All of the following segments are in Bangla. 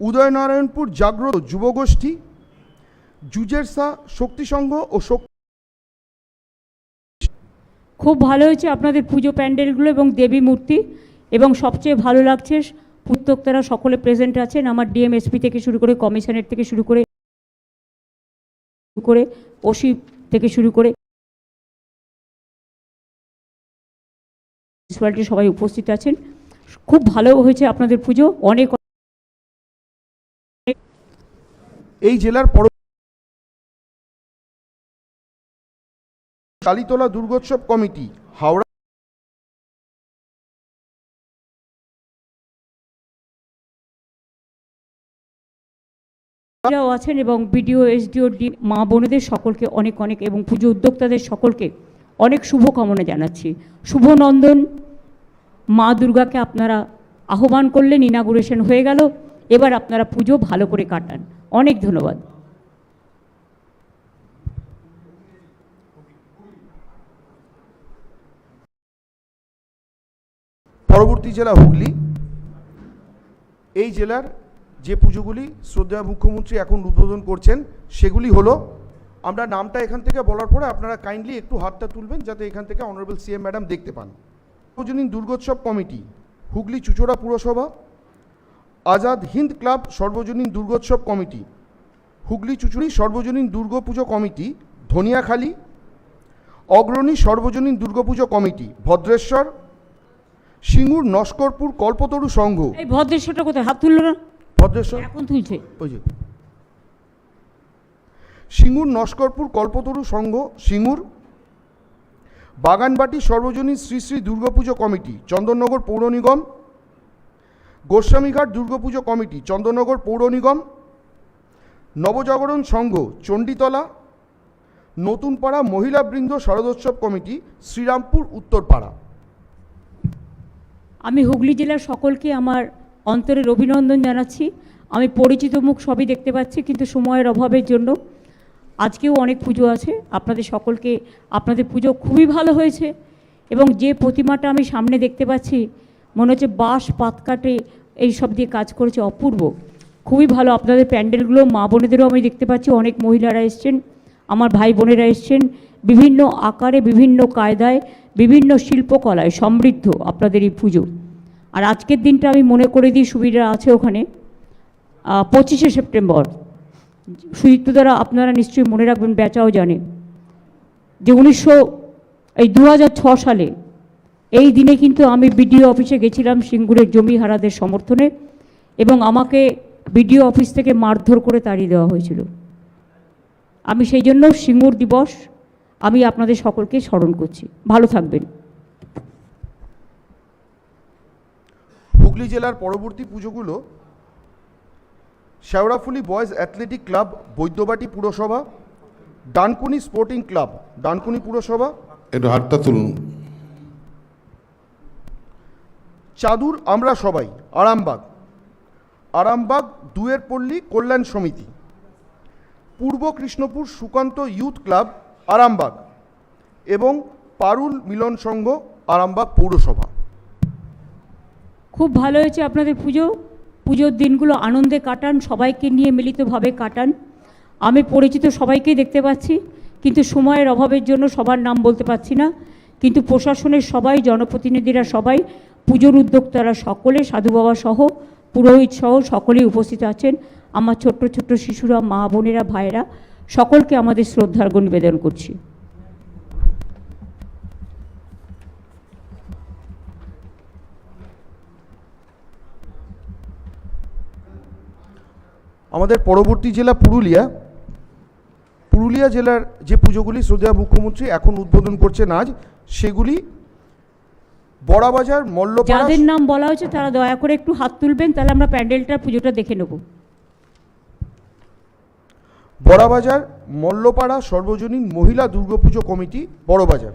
উদয়নারায়ণপুর জাগ্রত যুবগোষ্ঠী জুজেরসা শক্তি সংঘ ও শক্তি খুব ভালো হয়েছে আপনাদের পুজো প্যান্ডেলগুলো এবং দেবী মূর্তি এবং সবচেয়ে ভালো লাগছে উদ্যোক্তারা সকলে প্রেজেন্ট আছেন। আমার ডিএমএসপি থেকে শুরু করে কমিশনের থেকে শুরু করে করে ওসি থেকে শুরু করে মিউনিসিপ্যালিটি সবাই উপস্থিত আছেন। খুব ভালো হয়েছে আপনাদের পুজো। অনেক এই জেলার পর কালীতলা দুর্গোৎসব কমিটি, হাওড়া আছেন এবং বিডিও, এসডিও, ডি মা বোনেদের সকলকে অনেক অনেক এবং পুজো উদ্যোক্তাদের সকলকে অনেক শুভকামনা জানাচ্ছি। শুভনন্দন, মা দুর্গাকে আপনারা আহ্বান করলেন, ইনাগুরেশন হয়ে গেল। এবার আপনারা পুজো ভালো করে কাটান। অনেক ধন্যবাদ। পরবর্তী জেলা হুগলি। এই জেলার যে পুজোগুলি শ্রদ্ধা মুখ্যমন্ত্রী এখন উদ্বোধন করছেন, সেগুলি হলো, আমরা নামটা এখান থেকে বলার পরে আপনারা কাইন্ডলি একটু হাতটা তুলবেন যাতে এখান থেকে অনারেবল সিএম ম্যাডাম দেখতে পান। সর্বজনীন দুর্গোৎসব কমিটি হুগলি চুচড়া পুরসভা আজাদ হিন্দ ক্লাব সর্বজনীন দুর্গোৎসব কমিটি হুগলি চুচুড়ি সর্বজনীন দুর্গাপুজো কমিটি ধনিয়াখালী অগ্রণী সর্বজনীন দুর্গাপুজো কমিটি ভদ্রেশ্বর সিঙ্গুর নস্করপুর কল্পতরু সংঘ। এই ভদ্রেশ্বরটা কোথায়? হাত তুললো না? ভদ্রেশ্বর? এখন তুলছে। ওই যে। সিঙ্গুর নস্করপুর কল্পতরু সংঘ সিঙ্গুর। বাগানবাটি সর্বজনীন শ্রী শ্রী দুর্গাপুজো কমিটি চন্দননগর পৌর নিগম গোস্বামীঘাট দুর্গাপুজো কমিটি চন্দননগর পৌর নিগম, নবজাগরণ সংঘ, চণ্ডীতলা, নতুনপাড়া মহিলাবৃন্দ শরদোৎসব কমিটি, শ্রীরামপুর উত্তরপাড়া। আমি হুগলি জেলার সকলকে আমার অন্তরের অভিনন্দন জানাচ্ছি। আমি পরিচিত মুখ সবই দেখতে পাচ্ছি, কিন্তু সময়ের অভাবের জন্য আজকেও অনেক পুজো আছে। আপনাদের সকলকে, আপনাদের পুজো খুবই ভালো হয়েছে এবং যে প্রতিমাটা আমি সামনে দেখতে পাচ্ছি মনে হচ্ছে বাঁশ পাতকাটে এই সব দিয়ে কাজ করেছে অপূর্ব। খুবই ভালো। আপনাদের প্যান্ডেলগুলো, মা বোনেদেরও আমি দেখতে পাচ্ছি। অনেক মহিলারা এসছেন, আমার ভাই বোনেরা এসছেন। বিভিন্ন আকারে, বিভিন্ন কায়দায়, বিভিন্ন শিল্পকলায় সমৃদ্ধ আপনাদের এই পুজো। আর আজকের দিনটা আমি মনে করে দিই, সুবিধা আছে ওখানে। পঁচিশে সেপ্টেম্বর। সুদীপ্ত দ্বারা আপনারা নিশ্চয়ই মনে রাখবেন বেচাও জানে। যে উনিশশো, এই দু সালে এই দিনে কিন্তু আমি বিডিও অফিসে গেছিলাম সিঙ্গুরের জমি হারাদের সমর্থনে এবং আমাকে বিডিও অফিস থেকে মারধর করে তাড়িয়ে দেওয়া হয়েছিল। আমি সেই জন্য সিঙ্গুর দিবস আমি আপনাদের সকলকে স্মরণ করছি। ভালো থাকবেন। হুগলি জেলার পরবর্তী পুজোগুলো Sheoraphuli boys athletic club Baidyabati পুরসভা ডানকুনি স্পোর্টিং ক্লাব ডানকুনি পুরসভা। একটু হাতটা তুলুন। চাদুর আমরা সবাই, আরামবাগ। আরামবাগ দুয়ের পল্লী কল্যাণ সমিতি। Purba Krishnapur Sukanta youth club, Arambagh. এবং পারুল মিলন সংঘ, আরামবাগ পৌরসভা। খুব ভালো হয়েছে আপনাদের পুজো। পুজোর দিনগুলো আনন্দে কাটান, সবাইকে নিয়ে মিলিতভাবে কাটান। আমি পরিচিত সবাইকেই দেখতে পাচ্ছি, কিন্তু সময়ের অভাবের জন্য সবার নাম বলতে পারছি না। কিন্তু প্রশাসনের সবাই, জনপ্রতিনিধিরা সবাই পুজোর উদ্যোক্তারা সকলে, সাধু বাবা সহ, পুরোহিত সহ সকলেই উপস্থিত আছেন। আমার ছোট্ট ছোট্ট শিশুরা, মা, বোনেরা, ভাইয়েরা, সকলকে আমাদের শ্রদ্ধার্ঘ নিবেদন করছি। আমাদের পরবর্তী জেলা পুরুলিয়া। পুরুলিয়া জেলার যে পুজোগুলি শ্রদ্ধা মুখ্যমন্ত্রী এখন উদ্বোধন করছেন আজ, সেগুলি বড়াবাজার মল্লপাড়া যাদের নাম বলা হয়েছে তারা দয়া করে একটু হাত তুলবেন তাহলে আমরা প্যান্ডেলটা পুজোটা দেখে নেব। বড়াবাজার মল্লপাড়া সর্বজনীন মহিলা দুর্গাপুজো কমিটি বড়বাজার।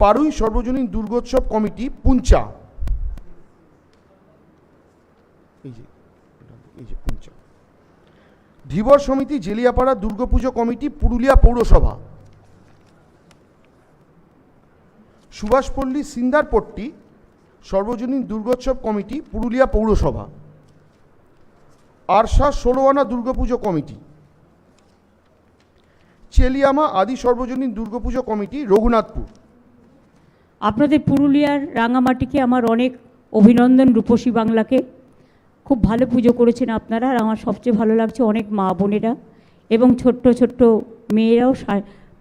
পারুই সর্বজনীন দুর্গোৎসব কমিটি পুঞ্চা। এই যে এই যে পুঞ্চা। ধীবর সমিতি জেলিয়াপাড়া দুর্গাপুজো কমিটি পুরুলিয়া পৌরসভা। সুভাষপল্লী সিন্দারপট্টি সর্বজনীন দুর্গোৎসব কমিটি, পুরুলিয়া পৌরসভা। আরশা ষোলোয়ানা দুর্গাপুজো কমিটি। চেলিয়ামা আদি সর্বজনীন দুর্গাপুজো কমিটি, রঘুনাথপুর। আপনাদের পুরুলিয়ার রাঙামাটিকে আমার অনেক অভিনন্দন রূপসী বাংলাকে। খুব ভালো পুজো করেছেন আপনারা, আর আমার সবচেয়ে ভালো লাগছে অনেক মা বোনেরা এবং ছোট্ট ছোট্ট মেয়েরাও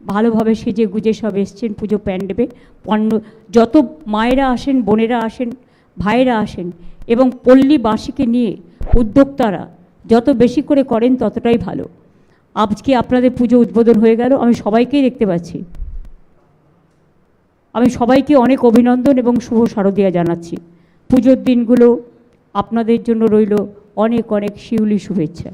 ভালোভাবে সেজে গুজে সব এসছেন পুজো প্যান্ডেবে পণ্য যত মায়েরা আসেন, বোনেরা আসেন, ভাইয়েরা আসেন এবং পল্লীবাসীকে নিয়ে উদ্যোক্তারা যত বেশি করে করেন ততটাই ভালো। আজকে আপনাদের পুজো উদ্বোধন হয়ে গেল। আমি সবাইকেই দেখতে পাচ্ছি। আমি সবাইকে অনেক অভিনন্দন এবং শুভ শারদিয়া জানাচ্ছি। পুজোর দিনগুলো আপনাদের জন্য রইল অনেক অনেক শিউলি শুভেচ্ছা।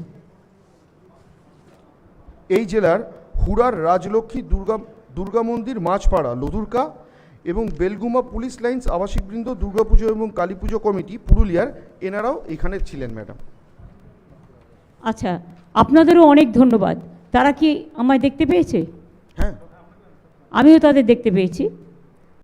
এই জেলার হুড়ার রাজলক্ষ্মী দুর্গা দুর্গা মন্দির মাছপাড়া লধুরকা এবং বেলগুমা পুলিশ লাইন্স আবাসিকবৃন্দ দুর্গাপুজো এবং কালী পুজো কমিটি পুরুলিয়ার এনারাও এখানে ছিলেন ম্যাডাম। আচ্ছা আপনাদেরও অনেক ধন্যবাদ। তারা কি আমায় দেখতে পেয়েছে? হ্যাঁ। আমিও তাদের দেখতে পেয়েছি।